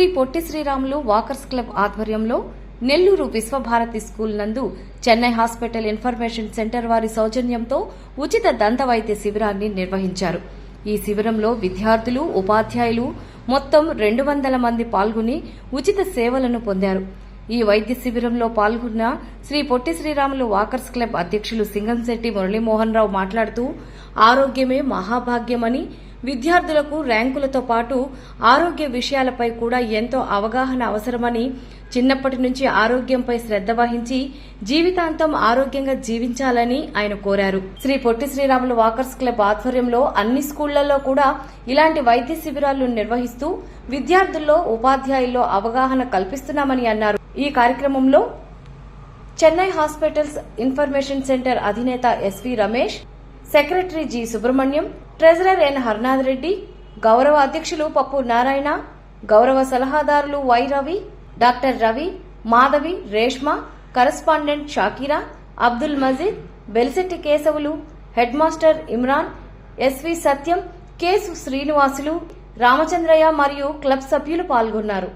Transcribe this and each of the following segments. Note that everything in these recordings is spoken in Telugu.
శ్రీ పొట్టి శ్రీరాములు వాకర్స్ క్లబ్ ఆధ్వర్యంలో నెల్లూరు విశ్వభారతి స్కూల్ నందు చెన్నై హాస్పిటల్ ఇన్ఫర్మేషన్ సెంటర్ వారి సౌజన్యంతో ఉచిత దంత వైద్య శిబిరాన్ని నిర్వహించారు. ఈ శిబిరంలో విద్యార్థులు ఉపాధ్యాయులు మొత్తం రెండు వందల మంది పాల్గొని ఉచిత సేవలను పొందారు. ఈ వైద్య శిబిరంలో పాల్గొన్న శ్రీ పొట్టి శ్రీరాములు వాకర్స్ క్లబ్ అధ్యక్షులు సింగంశెట్టి మురళీమోహన్ రావు మాట్లాడుతూ ఆరోగ్యమే మహాభాగ్యమని విద్యార్థులకు ర్యాంకులతో పాటు ఆరోగ్య విషయాలపై కూడా ఎంతో అవగాహన అవసరమని చిన్నప్పటి నుంచి ఆరోగ్యంపై శ్రద్ధ వహించి జీవితాంతం ఆరోగ్యంగా జీవించాలని ఆయన కోరారు. శ్రీ పొట్టి శ్రీరాములు వాకర్స్ క్లబ్ ఆధ్వర్యంలో అన్ని స్కూళ్ళలో కూడా ఇలాంటి వైద్య శిబిరాలు నిర్వహిస్తూ విద్యార్థుల్లో ఉపాధ్యాయుల్లో అవగాహన కల్పిస్తున్నామని అన్నారు. ఈ కార్యక్రమంలో చెన్నై హాస్పిటల్స్ ఇన్ఫర్మేషన్ సెంటర్ అధినేత SV Ramesh secretary G Subrahmanyam treasurer N Harnath Reddy గౌరవ అధ్యక్షులు పప్పు నారాయణ గౌరవ సలహాదారులు Y Ravi doctor Ravi Madhavi Reshma correspondent Shakira Abdul Majeed Belisetti Keshavulu head master Imran SV Satyam case Srinivasulu Ramachandraiah మరియు క్లబ్ సభ్యులు పాల్గొన్నారు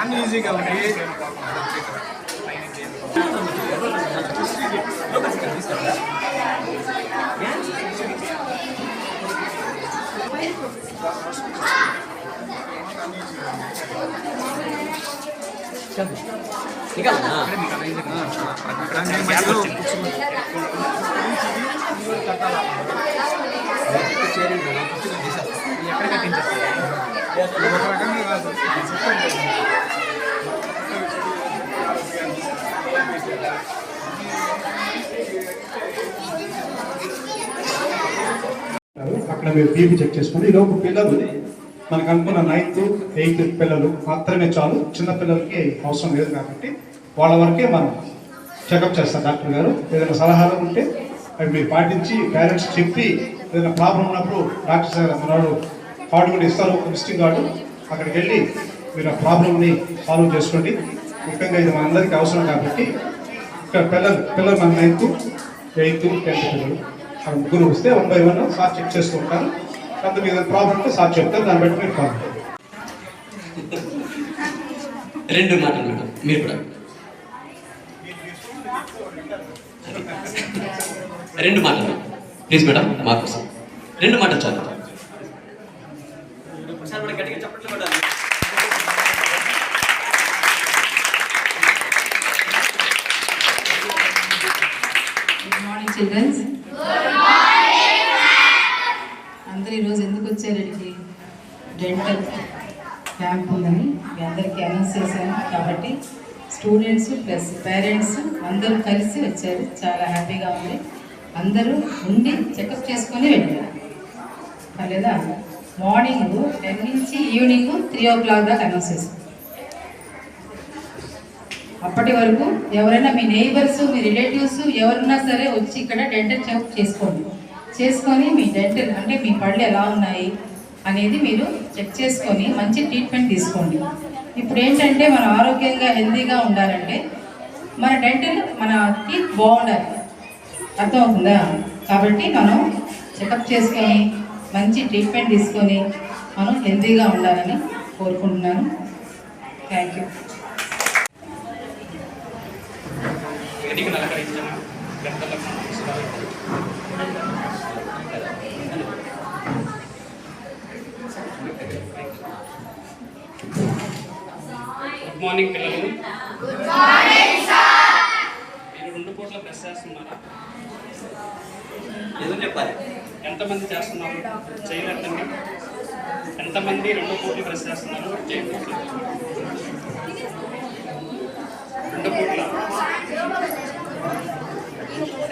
అన్ని ఈజీగా ఉంది. ఎక్కడ కట్టించారు? ఒక రకంగా కాదు అక్కడ మీరు బీపీ చెక్ చేసుకోండి ఈ లోపు పిల్లలు మనకు అనుకున్న నైన్త్ ఎయిత్ పిల్లలు మాత్రమే చాలు. చిన్న పిల్లలకి అవసరం లేదు కాబట్టి వాళ్ళ వరకే మనం చెకప్ చేస్తాం డాక్టర్ గారు. ఏదైనా సలహాలు ఉంటే అవి మీరు పాటించి పేరెంట్స్ చెప్పి ఏదైనా ప్రాబ్లం ఉన్నప్పుడు డాక్టర్ సార్ అన్నాడు కార్డు కూడా ఇస్తారు ఒక విజిటింగ్ కార్డు అక్కడికి వెళ్ళి మీరు ఆ ప్రాబ్లమ్ని సాల్వ్ చేసుకోండి. ముఖ్యంగా ఇది మనందరికీ అవసరం కాబట్టి ఇక్కడ పిల్లలు పిల్లలు మన నైన్త్ ఎయిత్ టెన్త్ పిల్లలు. ఆ ముగ్గురు వస్తే one by one sir check చేసుకుంటారు. అంత మీద ప్రాబ్లం ఉంటే సార్ చెప్తారు దాన్ని బట్టి మీరు ఫాలో రెండు మాటలు మేడం మీరు కూడా. రెండు మాటలు ప్లీజ్ మేడం మా కోసం. రెండు మాటలు చాలు. ఒకసారి కూడా గట్టిగా చప్పట్లు కొట్టాలి. గుడ్ మార్నింగ్ చిల్డ్రన్స్ అందరు ఈరోజు ఎందుకు వచ్చారు ఇక్కడికి డెంటల్ క్యాంప్ ఉందని మీ అందరికీ అనౌన్స్ చేశాను. కాబట్టి స్టూడెంట్స్ ప్లస్ పేరెంట్స్ అందరూ కలిసి వచ్చారు. చాలా హ్యాపీగా ఉంది. అందరూ ఉండి చెకప్ చేసుకొని వెళ్ళారు. పర్లేదా? మార్నింగ్ టెన్ నుంచి ఈవినింగ్ త్రీ ఓ క్లాక్ దాకా అనౌన్స్ చేశాను అప్పటి వరకు ఎవరైనా మీ నైబర్స్ మీ రిలేటివ్స్ ఎవరున్నా సరే వచ్చి ఇక్కడ డెంటల్ చెకప్ చేసుకోండి. చేసుకొని మీ డెంటల్ అంటే మీ పళ్ళు ఎలా ఉన్నాయి అనేది మీరు చెక్ చేసుకొని మంచి ట్రీట్మెంట్ తీసుకోండి. ఇప్పుడు ఏంటంటే మనం ఆరోగ్యంగా హెల్తీగా ఉండాలంటే మన డెంటల్ మన టీత్ బాగుండాలి. అర్థమవుతుందా? కాబట్టి మనం చెకప్ చేసుకొని మంచి ట్రీట్మెంట్ తీసుకొని మనం హెల్తీగా ఉండాలని కోరుకుంటున్నాను. థ్యాంక్ యూ గట్టిగా నలకరించాను గంటలకు గుడ్ మార్నింగ్ పిల్లలు. పూట్ల బ్రష్ చేస్తున్నారా? ఏదో చెప్పాలి? ఎంతమంది చేస్తున్నారు? చేయలేదండి. ఎంతమంది రెండు పూట్లు బ్రష్ చేస్తున్నారు? చేయండి. రెండు పూట్ల.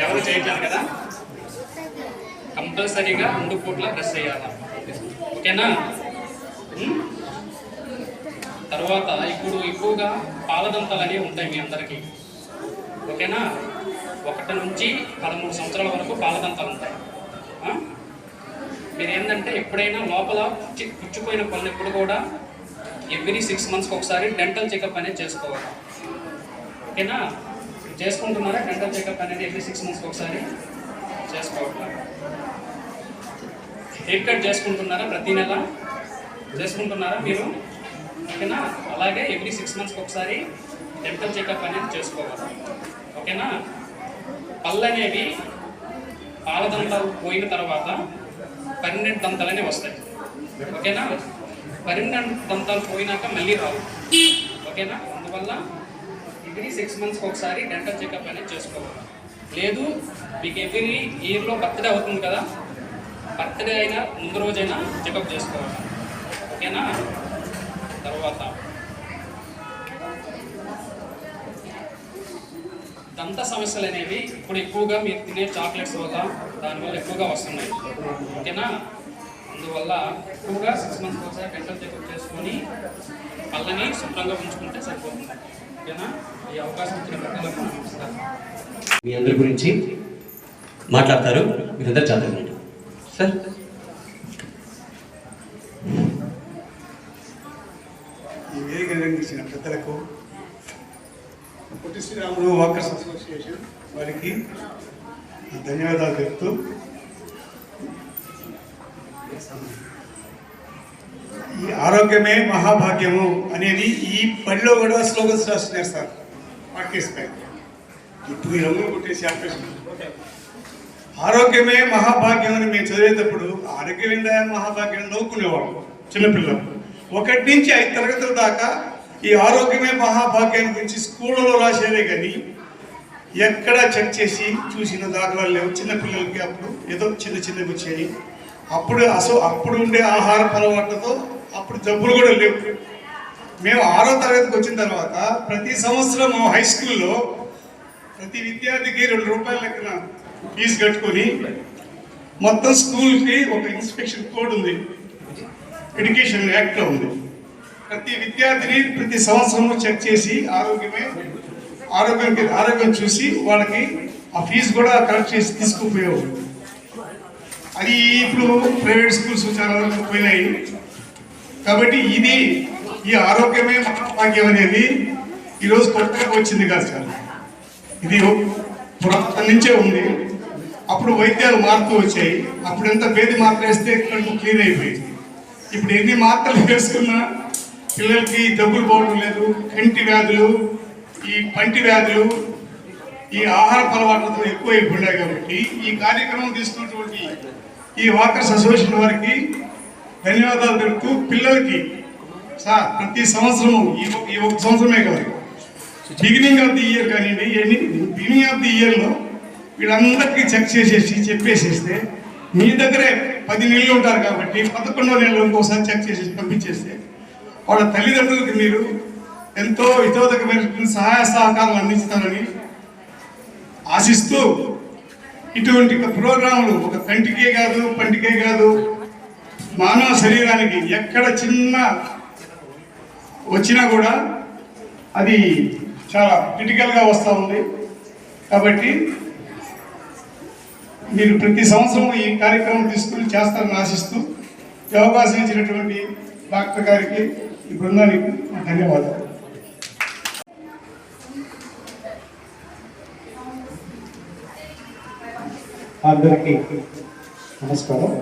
ఎవరు చేయట్లేదు కదా? కంపల్సరీగా రెండు పూట్ల బ్రష్ చేయాలా? ఓకేనా? తర్వాత ఇప్పుడు ఎక్కువగా పాలదంతాలు అనేవి ఉంటాయి మీ అందరికీ. ఓకేనా? ఒకటి నుంచి పదమూడు సంవత్సరాల వరకు పాలదంతాలు ఉంటాయి. మీరు ఏంటంటే ఎప్పుడైనా లోపల కుచ్చి కుచ్చిపోయిన పళ్ళు ఎప్పుడు కూడా ఎవ్రీ సిక్స్ మంత్స్కి ఒకసారి డెంటల్ చెకప్ అనేది చేసుకోవాలి. ఓకేనా? చేసుకుంటున్నారా డెంటల్ చెకప్ అనేది ఎవ్రీ సిక్స్ మంత్స్కి ఒకసారి చేసుకోవట్లేదు హెయిర్ కట్ చేసుకుంటున్నారా ప్రతి నెల? చేసుకుంటున్నారా మీరు? ఓకేనా? అలాగే ఎవ్రీ సిక్స్ మంత్స్కి ఒకసారి డెంటల్ చెకప్ అనేది చేసుకోవాలి. ఓకేనా? పళ్ళు అనేవి పాలదంతాలు పోయిన తర్వాత పన్నెండు దంతాలు అనేవి వస్తాయి. ఓకేనా? పన్నెండు దంతాలు పోయినాక మళ్ళీ రావు. ఓకేనా? అందువల్ల ఎవ్రీ సిక్స్ మంత్స్కి ఒకసారి డెంటల్ చెకప్ అనేది చేసుకోవాలి. లేదు మీకు ఎవ్రీ ఇయర్లో బర్త్డే అవుతుంది కదా. బర్త్డే అయినా ముందు రోజైనా చెకప్ చేసుకోవాలి. ఓకేనా? తర్వాత దంత సమస్యలు అనేవి ఇప్పుడు ఎక్కువగా మీరు తినే చాక్లెట్స్ వల్ల దానివల్ల ఎక్కువగా వస్తున్నాయి. ఓకేనా? అందువల్ల ఎక్కువగా సిక్స్ మంత్స్ ఒకసారి డెంటల్ చెకప్ చేసుకొని పళ్ళని శుభ్రంగా ఉంచుకుంటే సరిపోతుంది. ఓకేనా? ఈ అవకాశం ఇచ్చిన ప్రజలకు నమస్కారం మీ అందరి గురించి మాట్లాడతారు. మీరందరూ చదవండి సార్ ఈ వేదిక నిర్వహించిన పెద్దలకు పొట్టి శ్రీరాములు వర్కర్స్ అసోసియేషన్ వారికి ధన్యవాదాలు చెప్తూ ఈ ఆరోగ్యమే మహాభాగ్యము అనేది ఈ పనిలో కూడా స్లోగన్స్ రాస్తున్నారు సార్. పాటిస్తాయి ఇప్పుడు ఈ రంగులు కొట్టేసి ఆపేసి. ఆరోగ్యమే మహాభాగ్యం అని మేము చదివేటప్పుడు ఆరోగ్యమేందా మహాభాగ్యం నవ్వుకునేవాళ్ళం చిన్నపిల్లలు. ఒకటి నుంచి ఐదు తరగతుల దాకా ఈ ఆరోగ్యమే మహాభాగ్యాన్ని గురించి స్కూళ్ళలో రాసేదే కానీ ఎక్కడ చెక్ చేసి చూసిన దాఖలాలు లేవు. చిన్నపిల్లలకి అప్పుడు ఏదో చిన్న చిన్నవి వచ్చాయి. అప్పుడు అసలు అప్పుడు ఉండే ఆహార అలవాట్లతో అప్పుడు జబ్బులు కూడా లేవు. మేము ఆరో తరగతికి వచ్చిన తర్వాత ప్రతి సంవత్సరం మా హై స్కూల్లో ప్రతి విద్యార్థికి రెండు రూపాయల లెక్కన ఫీజు కట్టుకొని మొత్తం స్కూల్కి ఒక ఇన్స్పెక్షన్ కోడ్ ఉంది. ఎడ్యుకేషన్ యాక్ట్లో ఉంది. ప్రతి విద్యార్థిని ప్రతి సంవత్సరము చెక్ చేసి ఆరోగ్యమే ఆరోగ్యం ఆరోగ్యం చూసి వాళ్ళకి ఆ ఫీజు కూడా కలెక్ట్ చేసి తీసుకుపోయేవారు అది ఇప్పుడు ప్రైవేట్ స్కూల్స్ చాలా వరకు పోయినాయి. కాబట్టి ఇది ఈ ఆరోగ్యమే మహాభాగ్యం అనేది ఈరోజు కొత్తగా వచ్చింది కాదు సార్. ఇది పురాతన నుంచే ఉంది. అప్పుడు వైద్యాలు మారుతూ వచ్చాయి. అప్పుడు ఎంత భేది మాత్ర వేస్తే క్లీన్ అయిపోయింది. ఇప్పుడు ఎన్ని మాత్రలు వేసుకున్నా పిల్లలకి జబ్బులు పోవడం లేదు కంటి వ్యాధులు ఈ పంటి వ్యాధులు ఈ ఆహార అలవాట్లతో ఎక్కువైపోయినాయి కాబట్టి ఈ కార్యక్రమం తీసుకున్నటువంటి ఈ వాకర్స్ అసోసియేషన్ వారికి ధన్యవాదాలు తెలుపుతూ పిల్లలకి సార్ ప్రతి సంవత్సరము ఈ ఒక- సంవత్సరమే కాదు బిగినింగ్ ఆఫ్ ది ఇయర్ కానివ్వండి ఎన్ని బిగినింగ్ ఆఫ్ ది ఇయర్లో వీళ్ళందరికీ చెక్ చేసేసి చెప్పేసేస్తే మీ దగ్గరే పది నెలలు ఉంటారు కాబట్టి పదకొండో నెలలో ఇంకోసారి చెక్ చేసేసి పంపించేస్తే వాళ్ళ తల్లిదండ్రులకి మీరు ఎంతో హితోదకమైన సహాయ సహకారాలు అందిస్తారని ఆశిస్తూ ఇటువంటి ప్రోగ్రాములు ఒక కంటికే కాదు పంటికే కాదు మానవ శరీరానికి ఎక్కడ చిన్న వచ్చినా కూడా అది చాలా క్రిటికల్గా వస్తూ ఉంది. కాబట్టి మీరు ప్రతి సంవత్సరం ఈ కార్యక్రమం తీసుకుని చేస్తారని ఆశిస్తూ అవకాశం ఇచ్చినటువంటి డాక్టర్ గారికి ఈ బృందానికి ధన్యవాదాలు. అందరికీ నమస్కారం.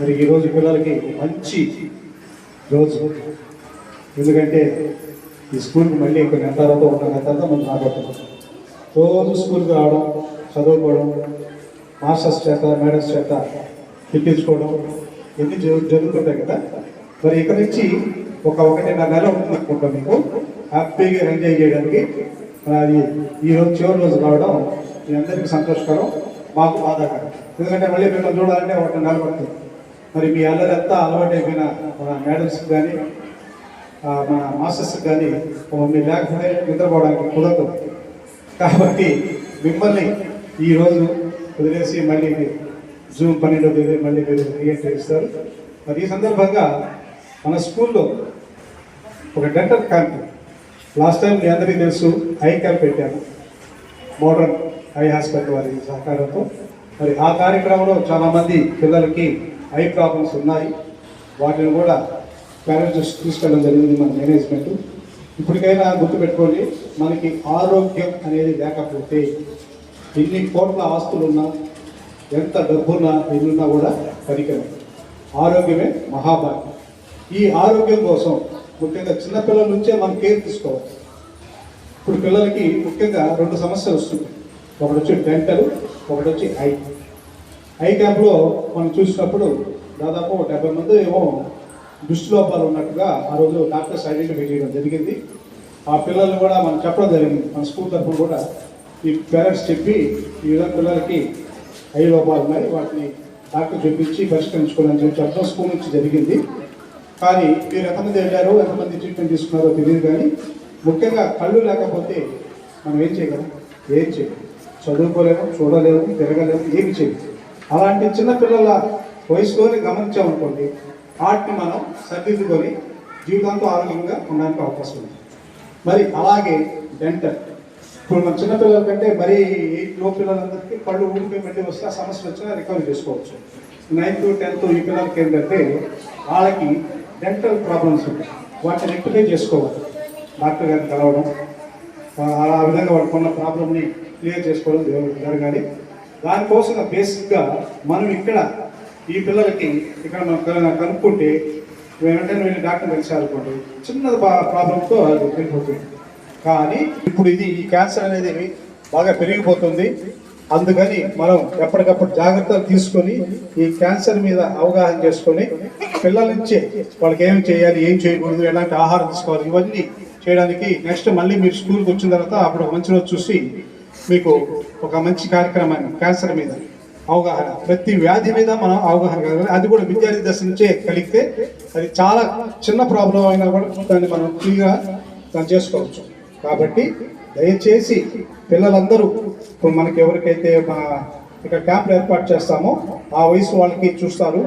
మరి ఈరోజు పిల్లలకి మంచి రోజు. ఎందుకంటే ఈ స్కూల్కి మళ్ళీ కొన్ని నెలలతో ఉన్న తర్వాత మనం రాబోతున్నాం. రోజు స్కూల్కి రావడం చదువుకోవడం మాస్టర్స్ చేత మేడమ్స్ చేత తిప్పించుకోవడం ఇవన్నీ జరుగుతుంటాయి కదా. మరి ఇక్కడ నుంచి ఒక ఒకటిన్నర నెల ఉంటుంది అనుకుంటాం మీకు. హ్యాపీగా ఎంజాయ్ చేయడానికి. అది ఈ రోజు చివరి రోజు రావడం మీ అందరికీ సంతోషకరం మాకు బాధాకరం. ఎందుకంటే మళ్ళీ మిమ్మల్ని చూడాలంటే ఒకటి నిలబడుతుంది మరి మీ అల్లరి అంతా అలవాటు అయిపోయిన మన మేడమ్స్ కానీ మన మాస్టర్స్కి కానీ మీరు లేకపోతే నిద్రపోవడానికి కుదరదు. కాబట్టి మిమ్మల్ని ఈరోజు వదిలేసి మళ్ళీ జూన్ పన్నెండో తేదీ మళ్ళీ మీరు రీఎంట్రీ ఇస్తారు మరి ఈ సందర్భంగా మన స్కూల్లో ఒక డెంటల్ క్యాంప్ లాస్ట్ టైం మీ అందరికీ తెలుసు ఐ క్యాంప్ పెట్టాము. మోడర్న్ ఐ హాస్పిటల్ వారి సహకారంతో. మరి ఆ కార్యక్రమంలో చాలామంది పిల్లలకి ఐ ప్రాబ్లమ్స్ ఉన్నాయి. వాటిని కూడా పేరెంట్స్ తీసుకెళ్ళడం జరిగింది మన మేనేజ్మెంట్. ఇప్పటికైనా గుర్తుపెట్టుకోండి మనకి ఆరోగ్యం అనేది లేకపోతే ఎన్ని కోట్ల ఆస్తులు ఉన్నా ఎంత డబ్బున్నా ఎన్నున్నా కూడా పరికరం ఆరోగ్యమే మహాభాగ్యం. ఈ ఆరోగ్యం కోసం ముఖ్యంగా చిన్నపిల్లల నుంచే మనం కేర్ తీసుకోవాలి. ఇప్పుడు పిల్లలకి ముఖ్యంగా రెండు సమస్యలు వస్తున్నాయి. ఒకటి వచ్చి డెంటల్ ఒకటి వచ్చి ఐ. ఐ క్యాంప్లో మనం చూసినప్పుడు దాదాపు డెబ్బై మంది ఏమో దృష్టి లోపాలు ఉన్నట్టుగా ఆ రోజు డాక్టర్స్ ఐడెంటిఫై చేయడం జరిగింది. ఆ పిల్లల్ని కూడా మనం చెప్పడం జరిగింది. మన స్కూల్ తరఫున కూడా ఈ పేరెంట్స్ చెప్పి ఈ విధంగా పిల్లలకి ఐ లోపాలు ఉన్నాయి. వాటిని డాక్టర్ చూపించి పరిష్కరించుకోవాలని చెప్పి చెప్పడం స్కూల్ నుంచి జరిగింది. కానీ మీరు ఎంతమంది వెళ్ళారో ఎంతమంది ట్రీట్మెంట్ తీసుకున్నారో తెలియదు కానీ ముఖ్యంగా కళ్ళు లేకపోతే మనం ఏం చేయగలం? ఏం చేయలేము చదువుకోలేము చూడలేము తిరగలేము ఏమి చేయలేము అలాంటి చిన్న పిల్లల వయసులోనే గమనించామనుకోండి వాటిని మనం సరిదిద్దుకొని జీవితాంతం ఆరోగ్యంగా ఉండడానికి అవకాశం ఉంది. మరి అలాగే డెంటల్ ఇప్పుడు మన చిన్నపిల్లల కంటే మరీ ఎయిట్లో పిల్లలందరికీ కళ్ళు ఊడిపోయి మళ్ళీ వస్తే ఆ సమస్యలు వచ్చినా రికవరీ చేసుకోవచ్చు. నైన్త్ టెన్త్ ఈ పిల్లలకి ఏంటంటే వాళ్ళకి డెంటల్ ప్రాబ్లమ్స్ ఉంటాయి. వాటిని రెక్టిఫై చేసుకోవాలి. డాక్టర్ గారిని కలవడం ఆ- విధంగా వాళ్ళకు ఉన్న ప్రాబ్లమ్ని క్లియర్ చేసుకోవడం జరగ- జరగాలి దానికోసం బేసిక్గా మనం ఇక్కడ ఈ పిల్లలకి ఇక్కడ మనం కనుక్కుంటే వెంటనే వెళ్ళి డాక్టర్ కలిసారనుకోండి చిన్న ప్రాబ్లంతో అది వెళ్ళిపోతుంది కానీ ఇప్పుడు ఇది ఈ క్యాన్సర్ అనేది బాగా పెరిగిపోతుంది. అందుకని మనం ఎప్పటికప్పుడు జాగ్రత్తలు తీసుకొని ఈ క్యాన్సర్ మీద అవగాహన చేసుకొని పిల్లల నుంచే వాళ్ళకి ఏం చేయాలి ఏం చేయకూడదు ఎలాంటి ఆహారం తీసుకోవాలి ఇవన్నీ చేయడానికి నెక్స్ట్ మళ్ళీ మీరు స్కూల్కి వచ్చిన తర్వాత అప్పుడు మంచి రోజు చూసి మీకు ఒక మంచి కార్యక్రమాన్ని క్యాన్సర్ మీద అవగాహన ప్రతి వ్యాధి మీద మనం అవగాహన కలగాలి. అది కూడా విద్యార్థి దశ నుంచే కలిగితే అది చాలా చిన్న ప్రాబ్లం అయినా కూడా దాన్ని మనం ఫ్రీగా దాన్ని చేసుకోవచ్చు. కాబట్టి దయచేసి పిల్లలందరూ ఇప్పుడు మనకి ఎవరికైతే మన ఇక్కడ క్యాంపులు ఏర్పాటు చేస్తామో ఆ వయసు వాళ్ళకి చూస్తారు.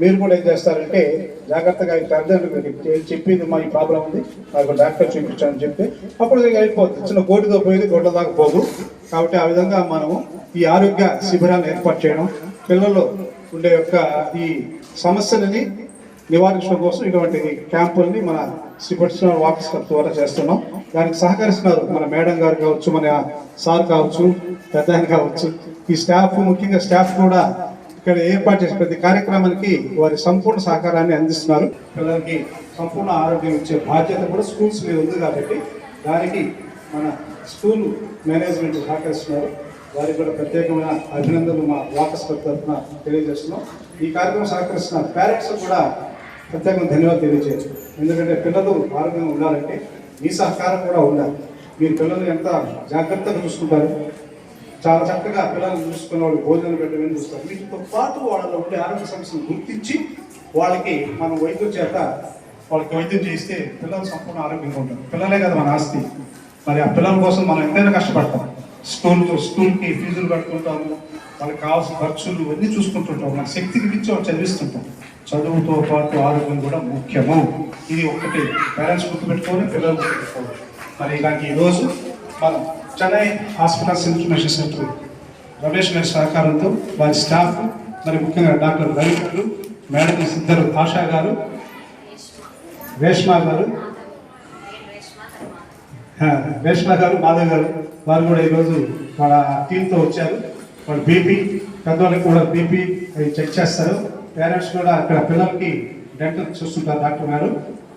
మీరు కూడా ఏం చేస్తారంటే జాగ్రత్తగా తల్లిదండ్రులు చెప్పింది మా ఈ ప్రాబ్లం ఉంది నాకు డాక్టర్ చూపించాలని చెప్పి అప్పుడు ఇది అయిపోతుంది చిన్న గోటుతో పోయేది గోట్ల దాకా పోదు. కాబట్టి ఆ విధంగా మనము ఈ ఆరోగ్య శిబిరాన్ని ఏర్పాటు చేయడం పిల్లల్లో ఉండే యొక్క ఈ సమస్యలని నివారించడం కోసం ఇటువంటి క్యాంపుల్ని మన శ్రీ పట్టిన ఆఫీస్ ద్వారా చేస్తున్నాం. దానికి సహకరిస్తున్నారు మన మేడం గారు కావచ్చు మన సార్ కావచ్చు పెద్ద ఆయన కావచ్చు. ఈ స్టాఫ్ ముఖ్యంగా స్టాఫ్ కూడా ఇక్కడ ఏర్పాటు చేసే ప్రతి కార్యక్రమానికి వారి సంపూర్ణ సహకారాన్ని అందిస్తున్నారు. పిల్లలకి సంపూర్ణ ఆరోగ్యం ఇచ్చే బాధ్యత కూడా స్కూల్స్ మీద ఉంది కాబట్టి దానికి మన స్కూల్ మేనేజ్మెంట్ సహకరిస్తున్నారు. వారికి కూడా ప్రత్యేకమైన అభినందనలు మా వాకస్ తరఫున తెలియజేస్తున్నాం. ఈ కార్యక్రమం సహకరిస్తున్న పేరెంట్స్ కూడా ప్రత్యేకంగా ధన్యవాదాలు తెలియజేయచ్చు. ఎందుకంటే పిల్లలు ఆరోగ్యంగా ఉండాలంటే మీ సహకారం కూడా ఉండాలి. మీరు పిల్లలు ఎంత జాగ్రత్తగా చూసుకుంటారు? చాలా చక్కగా పిల్లల్ని చూసుకున్న వాళ్ళు భోజనం పెట్టమని చూస్తారు. వీటితో పాటు వాళ్ళలో ఉండే ఆరోగ్య సమస్యను గుర్తించి వాళ్ళకి మనం వైద్యం చేత వాళ్ళకి వైద్యం చేస్తే పిల్లలు సంపూర్ణ ఆరోగ్యంగా ఉంటారు. పిల్లలే కదా మన ఆస్తి. మరి ఆ పిల్లల కోసం మనం ఎంతైనా కష్టపడతాం. స్కూల్ స్కూల్కి ఫీజులు కట్టుకుంటాము వాళ్ళకి కావాల్సిన ఖర్చులు ఇవన్నీ చూసుకుంటుంటాం. మన శక్తికి మించి వాళ్ళు చదివిస్తుంటాం. చదువుతో పాటు ఆరోగ్యం కూడా ముఖ్యము. ఇది ఒకటి పేరెంట్స్ గుర్తుపెట్టుకొని పిల్లలు గుర్తుపెట్టుకోవాలి. మరి ఇలాంటి ఈరోజు మనం Chennai hospitals information centre Ramesh గారి సహకారంతో వారి స్టాఫ్ మరి ముఖ్యంగా డాక్టర్ రవి మేడం ఇద్దరు ఆశా గారు రేష్మా గారు రేష్మా గారు మాధవ్ గారు వారు కూడా ఈరోజు వాళ్ళ టీంతో వచ్చారు. వాళ్ళు బీపీ పెద్దవాళ్ళకి కూడా బీపీ అవి చెక్ చేస్తారు. పేరెంట్స్ కూడా అక్కడ పిల్లలకి డెంటల్ చూస్తుంటారు డాక్టర్ గారు.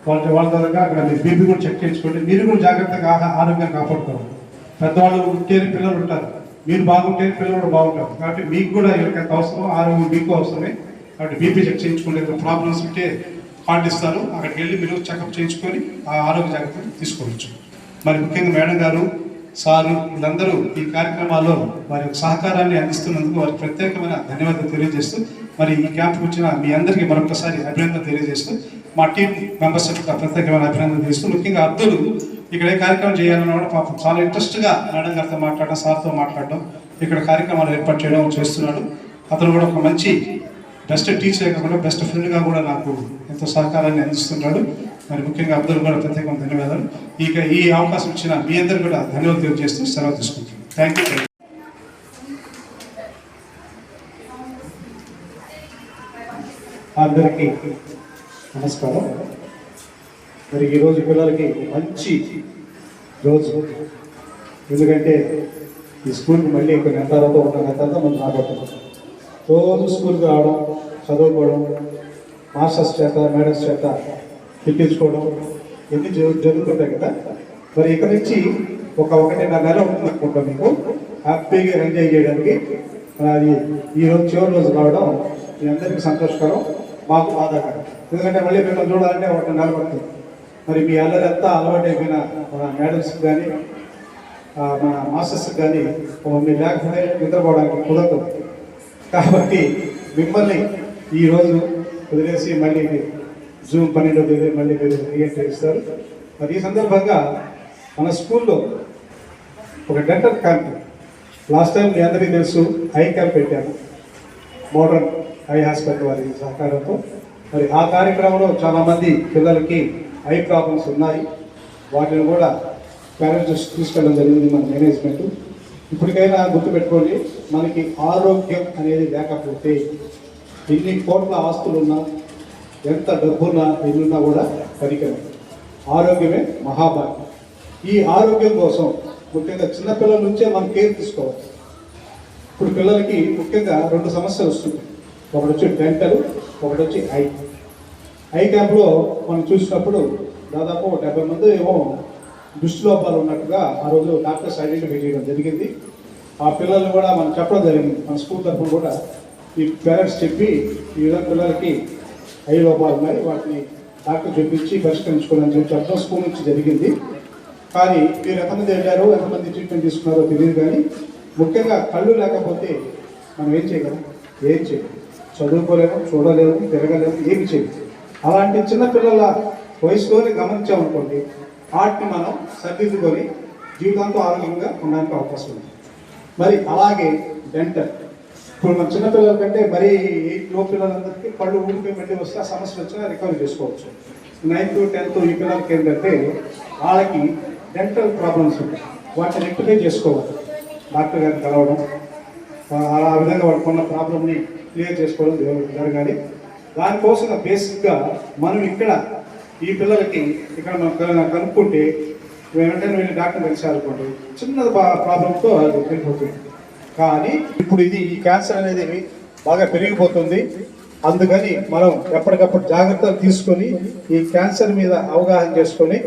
వాళ్ళ వాళ్ళ ద్వారా అక్కడ మీరు బీపీ కూడా చెక్ చేయించుకోండి. మీరు కూడా జాగ్రత్తగా ఆరోగ్యం కాపాడుకోవాలి. పెద్దవాళ్ళు ఉంటేనే పిల్లలు ఉంటారు. మీరు బాగుంటే పిల్లలు కూడా బాగుంటారు. కాబట్టి మీకు కూడా ఎవరికైతే అవసరం ఆరోగ్యం మీకు అవసరమే. కాబట్టి బీపీ చెక్ చేయించుకోండి. ప్రాబ్లమ్స్ ఉంటే కార్డు ఇస్తారు అక్కడికి వెళ్ళి మీరు చెకప్ చేయించుకొని ఆ ఆరోగ్య జాగ్రత్తలు తీసుకోవచ్చు. మరి ముఖ్యంగా మేడం గారు సారు వీళ్ళందరూ ఈ కార్యక్రమాల్లో వారి యొక్క సహకారాన్ని అందిస్తున్నందుకు వారికి ప్రత్యేకమైన ధన్యవాదాలు తెలియజేస్తూ మరి ఈ క్యాంప్కి వచ్చిన మీ అందరికీ మరొకసారి అభినందన తెలియజేస్తూ మా టీం మెంబర్స్ యొక్క ప్రత్యేకమైన అభినందన చేస్తూ ముఖ్యంగా అబ్దుల్ ఇక్కడ ఏ కార్యక్రమం చేయాలన్నా కూడా పాపం చాలా ఇంట్రెస్ట్గా మేడం గారితో మాట్లాడడం సార్తో మాట్లాడడం ఇక్కడ కార్యక్రమాలు ఏర్పాటు చేయడం చేస్తున్నాడు. అతను కూడా ఒక మంచి బెస్ట్ టీచర్ కాకుండా బెస్ట్ ఫ్రెండ్గా కూడా నాకు ఎంతో సహకారాన్ని అందిస్తున్నాడు మరి ముఖ్యంగా అబ్దుల్ కూడా ప్రత్యేకమైన ధన్యవాదాలు. ఇక ఈ అవకాశం ఇచ్చిన మీ అందరు కూడా ధన్యవాదాలు తెలియజేస్తూ సెలవు తీసుకుంటున్నాను. థ్యాంక్ యూ అందరికీ నమస్కారం. మరి ఈరోజు పిల్లలకి మంచి రోజు. ఎందుకంటే ఈ స్కూల్కి మళ్ళీ కొన్ని నెలలతో ఉన్న తర్వాత మనం రాబోతున్నాం. రోజు స్కూల్కి రావడం చదువుకోవడం మాస్టర్స్ చేత మేడమ్స్ చేత తిట్టించుకోవడం ఇవన్నీ జరుగుతుంటాయి కదా. మరి ఇక్కడ నుంచి ఒక ఒకటిన్నర నెల ఉంటుంది అనుకుంటాం మీకు. హ్యాపీగా ఎంజాయ్ చేయడానికి. అది ఈ రోజు చివరి రోజు రావడం మీ అందరికీ సంతోషకరం. మాకు బాధాకరం. ఎందుకంటే మళ్ళీ మిమ్మల్ని చూడాలంటే ఒక నెలబడుతుంది మరి మీ అల్లరి అంతా అలవాటు అయిపోయిన మన మేడమ్స్కి కానీ మన మాస్టర్స్కి కానీ మీరు లేకపోతే నిద్రపోవడానికి కుదరదు. కాబట్టి మిమ్మల్ని ఈరోజు వదిలేసి మళ్ళీ జూన్ పన్నెండో తేదీ మళ్ళీ మీరు రీఎంట్రీస్తారు మరి ఈ సందర్భంగా మన స్కూల్లో ఒక డెంటల్ క్యాంప్. లాస్ట్ టైం మీ అందరికీ తెలుసు ఐ క్యాంప్ పెట్టాము. మోడర్న్. ఐ హాస్పిటల్ వారి సహకారంతో. మరి ఆ కార్యక్రమంలో చాలామంది పిల్లలకి ఐ ప్రాబ్లమ్స్ ఉన్నాయి. వాటిని కూడా పేరెంట్స్ తీసుకెళ్ళడం జరిగింది మన మేనేజ్మెంట్. ఇప్పటికైనా గుర్తుపెట్టుకోండి మనకి ఆరోగ్యం అనేది లేకపోతే ఎన్ని కోట్ల ఆస్తులున్నా ఎంత డబ్బున్నా ఎన్నున్నా కూడా పరికరం ఆరోగ్యమే మహాభాగ్యం. ఈ ఆరోగ్యం కోసం ముఖ్యంగా చిన్నపిల్లల నుంచే మనం కేర్ తీసుకోవాలి. ఇప్పుడు పిల్లలకి ముఖ్యంగా రెండు సమస్యలు వస్తున్నాయి. ఒకటి వచ్చి డెంటల్ ఒకటి వచ్చి ఐ. ఐ క్యాంప్లో మనం చూసినప్పుడు దాదాపు డెబ్బై మంది ఏమో దృష్టి లోపాలు ఉన్నట్టుగా ఆ రోజు డాక్టర్స్ ఐడెంటిఫై చేయడం జరిగింది. ఆ పిల్లల్ని కూడా మనం చెప్పడం జరిగింది. మన స్కూల్ తరఫున కూడా ఈ పేరెంట్స్ చెప్పి ఈ విధంగా పిల్లలకి ఐ లోపాలు ఉన్నాయి. వాటిని డాక్టర్ చూపించి పరిష్కరించుకోవాలని చెప్పి చెప్పడం స్కూల్ నుంచి జరిగింది. కానీ మీరు ఎంతమంది వెళ్ళారో ఎంతమంది ట్రీట్మెంట్ తీసుకున్నారో తెలియదు కానీ ముఖ్యంగా కళ్ళు లేకపోతే మనం ఏం చేయగలం? ఏం చేయగలం? చదువుకోలేము చూడలేము తిరగలేము ఏమి చేయలేదు అలాంటి చిన్న పిల్లల వయసులోనే గమనించామనుకోండి వాటిని మనం సర్దిద్దుకొని జీవితాంతం ఆరోగ్యంగా ఉండడానికి అవకాశం ఉంది. మరి అలాగే డెంటల్ ఇప్పుడు మన చిన్నపిల్లల కంటే మరీ ఎయిట్లో పిల్లలందరికీ కళ్ళు ఊడిపోయి మళ్ళీ వస్తే ఆ వచ్చినా రికవరీ చేసుకోవచ్చు. నైన్త్ టెన్త్ ఈ పిల్లలకి ఏంటంటే వాళ్ళకి డెంటల్ ప్రాబ్లమ్స్ ఉంటాయి. వాటిని రెక్టిఫై చేసుకోవాలి. డాక్టర్ గారిని కలవడం ఆ- విధంగా వాళ్ళకున్న ప్రాబ్లమ్ని క్లియర్ చేసుకోవడం జరగ- కానీ దానికోసం బేసిక్గా మనం ఇక్కడ ఈ పిల్లలకి ఇక్కడ మనం కనుక్కుంటే వెంటనే వెళ్ళి డాక్టర్ కలిసారనుకోండి చిన్న ప్రాబ్లంతో అది వెళ్ళిపోతుంది. కానీ ఇప్పుడు ఇది ఈ క్యాన్సర్ అనేది బాగా పెరిగిపోతుంది. అందుకని మనం ఎప్పటికప్పుడు జాగ్రత్తలు తీసుకొని ఈ క్యాన్సర్ మీద అవగాహన చేసుకొని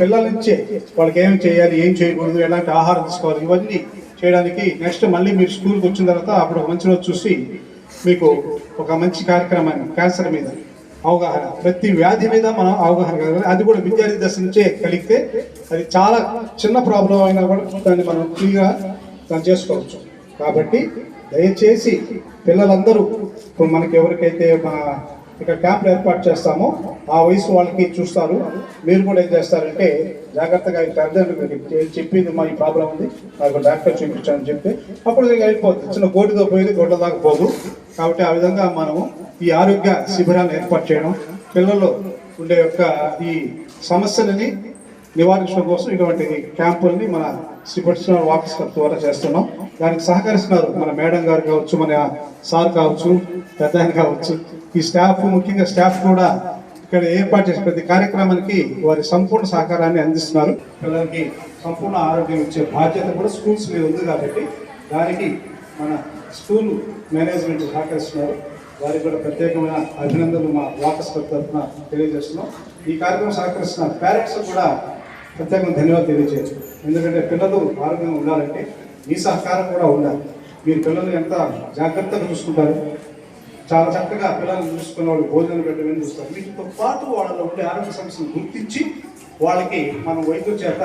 పిల్లల నుంచే వాళ్ళకి ఏం చేయాలి ఏం చేయకూడదు ఎలాంటి ఆహారం తీసుకోవాలి ఇవన్నీ చేయడానికి నెక్స్ట్ మళ్ళీ మీరు స్కూల్కి వచ్చిన తర్వాత అప్పుడు మంచి రోజు చూసి మీకు ఒక మంచి కార్యక్రమాన్ని క్యాన్సర్ మీద అవగాహన ప్రతి వ్యాధి మీద మనం అవగాహన కలగాలి. అది కూడా విద్యార్థి దశ నుంచే కలిగితే అది చాలా చిన్న ప్రాబ్లం అయినా కూడా దాన్ని మనం ఫ్రీగా దాన్ని చేసుకోవచ్చు. కాబట్టి దయచేసి పిల్లలందరూ ఇప్పుడు మనకి ఎవరికైతే మన ఇక్కడ క్యాంపులు ఏర్పాటు చేస్తామో ఆ వయసు వాళ్ళకి చూస్తారు. మీరు కూడా ఏం చేస్తారంటే జాగ్రత్తగా తల్లిదండ్రులు మీరు చెప్పింది మా ఈ ప్రాబ్లం ఉంది నాకు డాక్టర్ చూపించాలని చెప్తే అప్పుడు వెళ్ళిపోతుంది. చిన్న గోటుతో పోయేది గోట్ల దాకా పోదు. కాబట్టి ఆ విధంగా మనము ఈ ఆరోగ్య శిబిరాన్ని ఏర్పాటు చేయడం పిల్లల్లో ఉండే యొక్క ఈ సమస్యలని నివారించడం కోసం ఇటువంటి క్యాంపుల్ని మన శ్రీ పట్టిన ఆఫీస్ ద్వారా చేస్తున్నాం. దానికి సహకరిస్తున్నారు మన మేడం గారు కావచ్చు మన సార్ కావచ్చు పెద్ద కావచ్చు. ఈ స్టాఫ్ ముఖ్యంగా స్టాఫ్ కూడా ఇక్కడ ఏర్పాటు చేసే ప్రతి కార్యక్రమానికి వారి సంపూర్ణ సహకారాన్ని అందిస్తున్నారు. పిల్లలకి సంపూర్ణ ఆరోగ్యం ఇచ్చే బాధ్యత కూడా స్కూల్స్ మీద ఉంది కాబట్టి దానికి మన స్కూల్ మేనేజ్మెంట్ సహకరిస్తున్నారు. వారికి కూడా ప్రత్యేకమైన అభినందనలు మా వాకస్ క్లబ్ తరఫున తెలియజేస్తున్నాం. ఈ కార్యక్రమం సహకరిస్తున్న పేరెంట్స్ కూడా ప్రత్యేకంగా ధన్యవాదాలు తెలియజేయచ్చు. ఎందుకంటే పిల్లలు ఆరోగ్యంగా ఉండాలంటే మీ సహకారం కూడా ఉండాలి. మీరు పిల్లలు ఎంత జాగ్రత్తగా చూసుకుంటారు చాలా చక్కగా పిల్లల్ని చూసుకున్న వాళ్ళు భోజనం పెట్టమని చూస్తారు. వీటితో పాటు వాళ్ళలో ఉండే ఆరోగ్య సమస్యను గుర్తించి వాళ్ళకి మనం వైద్యం చేత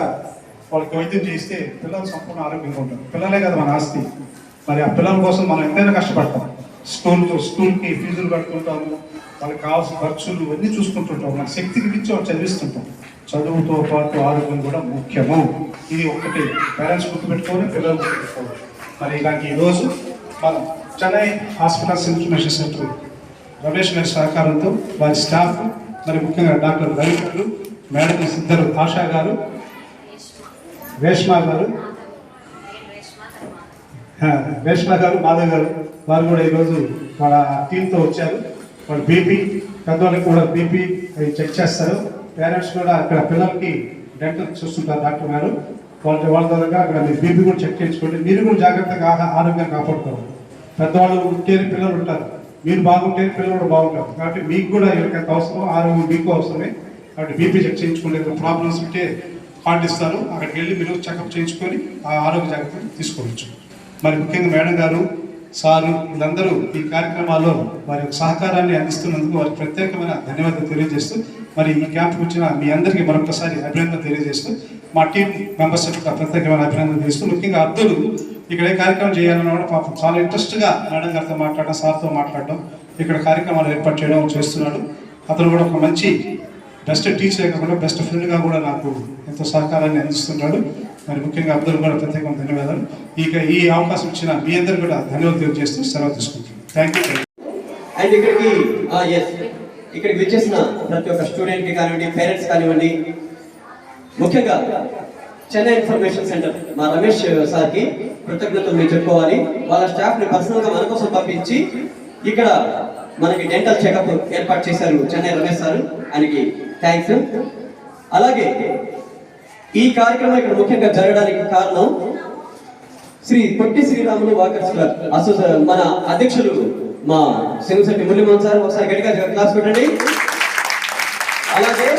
వాళ్ళకి వైద్యం చేస్తే పిల్లలు సంపూర్ణ ఆరోగ్యంగా ఉంటారు. పిల్లలే కదా మన ఆస్తి. మరి ఆ పిల్లల కోసం మనం ఎంతైనా కష్టపడతాం. స్కూల్ స్కూల్కి ఫీజులు కట్టుకుంటాము వాళ్ళకి కావాల్సిన ఖర్చులు ఇవన్నీ చూసుకుంటుంటాం. మన శక్తికి మించి వాళ్ళు చదివిస్తుంటాం. చదువుతో పాటు ఆరోగ్యం కూడా ముఖ్యము. ఇది ఒక్కటి. పేరెంట్స్ గుర్తుపెట్టుకోవాలి పిల్లలు గుర్తుపెట్టుకోవాలి. మరి ఇలాంటి ఈరోజు మనం Chennai hospitals information centre Ramesh గారి సహకారంతో వారి స్టాఫ్ మరి ముఖ్యంగా డాక్టర్ రవి గారు మేడం ఇద్దరు ఆశా గారు రేష్మా గారు రేష్మా గారు మాధవ్ గారు వారు కూడా ఈరోజు వాళ్ళ టీంతో వచ్చారు. వాళ్ళు బీపీ పెద్దవాళ్ళకి కూడా బీపీ అవి చెక్ చేస్తారు. పేరెంట్స్ కూడా అక్కడ పిల్లలకి డెంటల్ చూస్తుంటారు డాక్టర్ గారు. వాళ్ళ వాళ్ళ ద్వారా అక్కడ మీ బీపీ కూడా చెక్ చేయించుకోండి. మీరు కూడా జాగ్రత్తగా ఆహా- ఆరోగ్యం కాపాడుకోవాలి. పెద్దవాళ్ళు ఉంటేనే పిల్లలు ఉంటారు. మీరు బాగుంటేనే పిల్లలు కూడా బాగుంటారు. కాబట్టి మీకు కూడా ఎవరికైతే అవసరం ఆరోగ్యం మీకు అవసరమే. కాబట్టి బీపీ చెక్ చేయించుకోండి. ప్రాబ్లమ్స్ ఉంటే కార్డు ఇస్తారు. అక్కడికి వెళ్ళి మీరు చెకప్ చేయించుకొని ఆ ఆరోగ్య జాగ్రత్తలు తీసుకోవచ్చు. మరి ముఖ్యంగా మేడం గారు సారు వీళ్ళందరూ ఈ కార్యక్రమాల్లో వారి యొక్క సహకారాన్ని అందిస్తున్నందుకు వారికి ప్రత్యేకమైన ధన్యవాదాలు తెలియజేస్తూ మరి ఈ క్యాంప్కి వచ్చిన మీ అందరికీ మరొకసారి అభినందన తెలియజేస్తూ మా టీం మెంబర్స్ యొక్క ప్రత్యేకమైన అభినందన చేస్తూ ముఖ్యంగా అబ్దుల్ ఇక్కడ ఏ కార్యక్రమం చేయాలన్నా కూడా పాపం చాలా ఇంట్రెస్ట్గా మేడం గారితో మాట్లాడడం సార్తో మాట్లాడడం ఇక్కడ కార్యక్రమాలు ఏర్పాటు చేయడం చేస్తున్నాడు. అతను కూడా ఒక మంచి బెస్ట్ టీచర్ కాకుండా బెస్ట్ ఫ్రెండ్గా కూడా నాకు ఎంతో సహకారాన్ని అందిస్తున్నాడు మరి ముఖ్యంగా అబ్దుల్ కూడా ప్రత్యేకంగా ధన్యవాదాలు. ఇక ఈ అవకాశం ఇచ్చిన మీ అందరు కూడా ధన్యవాదాలు తెలియజేస్తూ సెలవు తీసుకుంటున్నాను థ్యాంక్ యూ అండ్ ఇక్కడికి ఇక్కడికి విచ్చేసిన ప్రతి ఒక్క స్టూడెంట్కి కానివ్వండి పేరెంట్స్ కానివ్వండి ముఖ్యంగా చెన్నై ఇన్ఫర్మేషన్ సెంటర్. మా రమేష్ సార్కి కృతజ్ఞతలు మీరు చెప్పుకోవాలి. వాళ్ళ స్టాఫ్ని పర్సనల్గా మన కోసం పంపించి ఇక్కడ మనకి డెంటల్ చెకప్ ఏర్పాటు చేశారు చెన్నై రమేష్ సార్. ఆయనకి థ్యాంక్స్ అలాగే ఈ కార్యక్రమం ఇక్కడ ముఖ్యంగా జరగడానికి కారణం శ్రీ పొట్టి శ్రీరాములు వాకర్స్ క్లబ్. అసోసియే మన అధ్యక్షులు మా సింగశెట్టి మురళీమోహన్ సార్ ఒకసారి గట్టిగా క్లాస్ పెట్టండి. అలాగే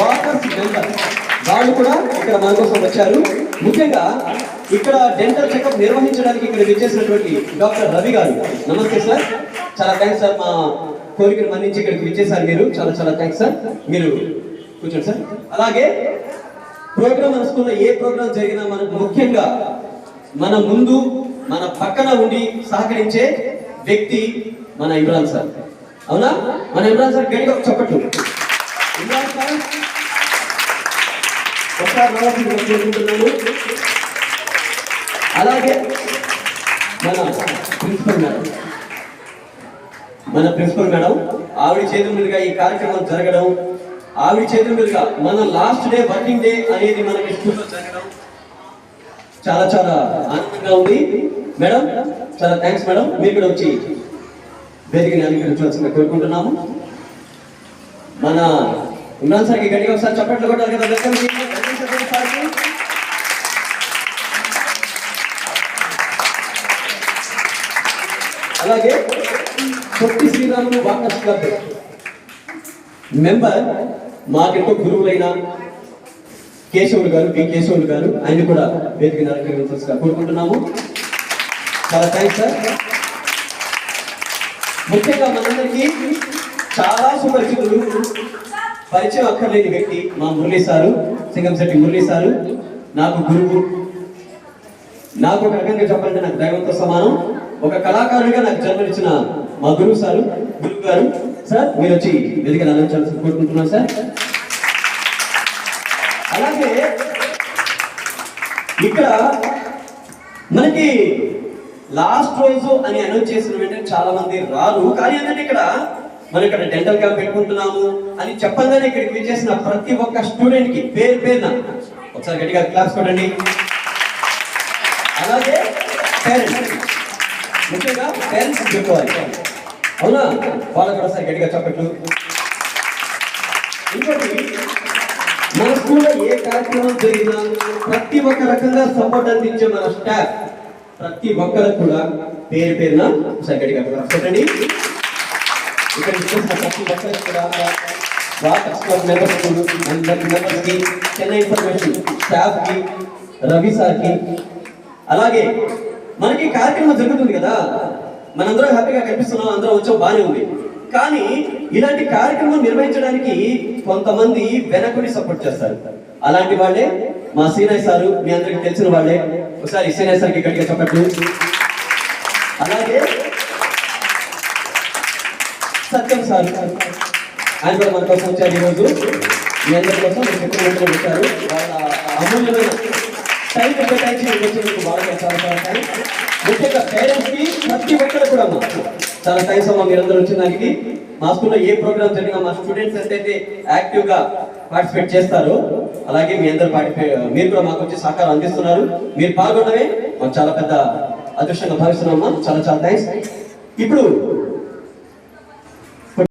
వాకర్స్ మెంబర్ వాళ్ళు కూడా ఇక్కడ మన కోసం వచ్చారు. ముఖ్యంగా ఇక్కడ డెంటల్ చెకప్ నిర్వహించడానికి ఇక్కడ విచ్చేసినటువంటి డాక్టర్ రవి గారు. నమస్తే సార్. చాలా థ్యాంక్స్ సార్. మా కోరికను మన్నించి ఇక్కడికి విచ్చేసారు మీరు. చాలా చాలా థ్యాంక్స్ సార్. మీరు కూర్చోండి సార్. అలాగే ప్రోగ్రామ్ అనుకున్న ఏ ప్రోగ్రామ్ జరిగినా మనకు ముఖ్యంగా మన ముందు మన పక్కన ఉండి సహకరించే వ్యక్తి మన ఇమ్రాన్ సార్. అవునా? మన ఇమ్రాన్ సార్ గడిగా ఒక చప్పట్లు. ఇమ్రాన్ సార్ రావాల్సిందిగా కోరుకుంటున్నాను. అలాగే మన ప్రిన్సిపల్ మేడం. మన ప్రిన్సిపల్ మేడం ఆవిడ చేతుల మీదుగా ఈ కార్యక్రమం జరగడం ఆవిడ చేతుల మీదుగా మన లాస్ట్ డే వర్కింగ్ డే అనేది మనకి స్కూల్లో జరగడం చాలా చాలా ఆనందంగా ఉంది. మేడం చాలా థ్యాంక్స్ మేడం. మీరు కూడా వచ్చి వేదికని అలంకరించవలసిందిగా కోరుకుంటున్నాము. మన ఇమ్రాన్ సార్కి గట్టిగా ఒకసారి చప్పట్లు కొట్టాలి కదా వెల్కమ్ అలాగే Potti Sriramulu walkers club. Member మాకెంతో గురువులైన కేశవులు గారు పి కేశవులు గారు ఆయన కూడా వేదిక అలంకరించాల్సిందిగా కోరుకుంటున్నాము. చాలా థ్యాంక్స్ సార్ ముఖ్యంగా మనందరికీ చాలా సుపరిచితులు. పరిచయం అక్కర్లేని వ్యక్తి మా మురళీ సారు సింగంశెట్టి మురళీ సారు. నాకు గురువు. నాకు ఒక రకంగా చెప్పాలంటే నాకు దైవంతో సమానం. ఒక కళాకారుడిగా నాకు జన్మనిచ్చిన మా గురువు సారు గురువు గారు. సార్ మీరు వచ్చి వేదికను అందించాల్సి కోరుకుంటున్నాను సార్. అలాగే ఇక్కడ మనకి లాస్ట్ రోజు అని అనౌన్స్ చేసిన వెంటనే చాలా మంది రారు. కానీ ఏంటంటే ఇక్కడ మనం ఇక్కడ డెంటల్ క్యాంప్ పెట్టుకుంటున్నాము అని చెప్పగానే ఇక్కడికి విచ్చేసిన ప్రతి ఒక్క స్టూడెంట్కి పేరు పేరున ఒకసారి గట్టిగా క్లాస్ కొట్టండి. అలాగే పేరెంట్స్ ముఖ్యంగా పేరెంట్స్ చెప్పుకోవాలి. అవునా? వాళ్ళకు కూడా ఒకసారి గట్టిగా చెప్పట్లు. ఇంకోటి మన స్కూల్లో ఏ కార్యక్రమం జరిగినా ప్రతి ఒక్క రకంగా సపోర్ట్ అందించే మన స్టాఫ్ ప్రతి ఒక్కరికి కూడా పేరు పేరున ఒకసారి గట్టిగా చెప్పండి ఇక్కడ చేసిన ప్రతి ఒక్కరికి కూడా water club members Chennai information స్టాఫ్కి రవి సార్కి. అలాగే మనకి కార్యక్రమం జరుగుతుంది కదా. మనందరం హ్యాపీగా కనిపిస్తున్నాం అందరం వచ్చాం బానే ఉంది. కానీ ఇలాంటి కార్యక్రమం నిర్వహించడానికి కొంతమంది వెనకుని సపోర్ట్ చేస్తారు. అలాంటి వాళ్ళే మా సీనయ్య సారు మీ అందరికి తెలిసిన వాళ్ళే. ఒకసారి సీనయ్య సార్కి గట్టిగా చెప్పట్లు అలాగే సత్యం సార్. ఆయన కూడా మన కోసం వచ్చారు ఈరోజు. మీ అందరి కోసం మీరు వచ్చారు వాళ్ళ అమూల్యమైన టైం కేటాయించి ఇక్కడికి వచ్చినందుకు చాలా చాలా టైం ముఖ్యంగా పేరెంట్స్కి ప్రతి ఒక్కరు కూడా చాలా థ్యాంక్స్ అమ్మా మీరందరూ వచ్చిన దానికి మా స్కూల్లో ఏ ప్రోగ్రామ్ జరిగినా మా స్టూడెంట్స్ ఎంతైతే యాక్టివ్గా పార్టిసిపేట్ చేస్తారో అలాగే మీ అందరూ పార్టిసిపేట్ మీరు కూడా మాకు వచ్చి సహకారం అందిస్తున్నారు. మీరు పాల్గొనడమే మాకు చాలా పెద్ద అదృష్టంగా భావిస్తున్నామమ్మా చాలా చాలా థ్యాంక్స్ ఇప్పుడు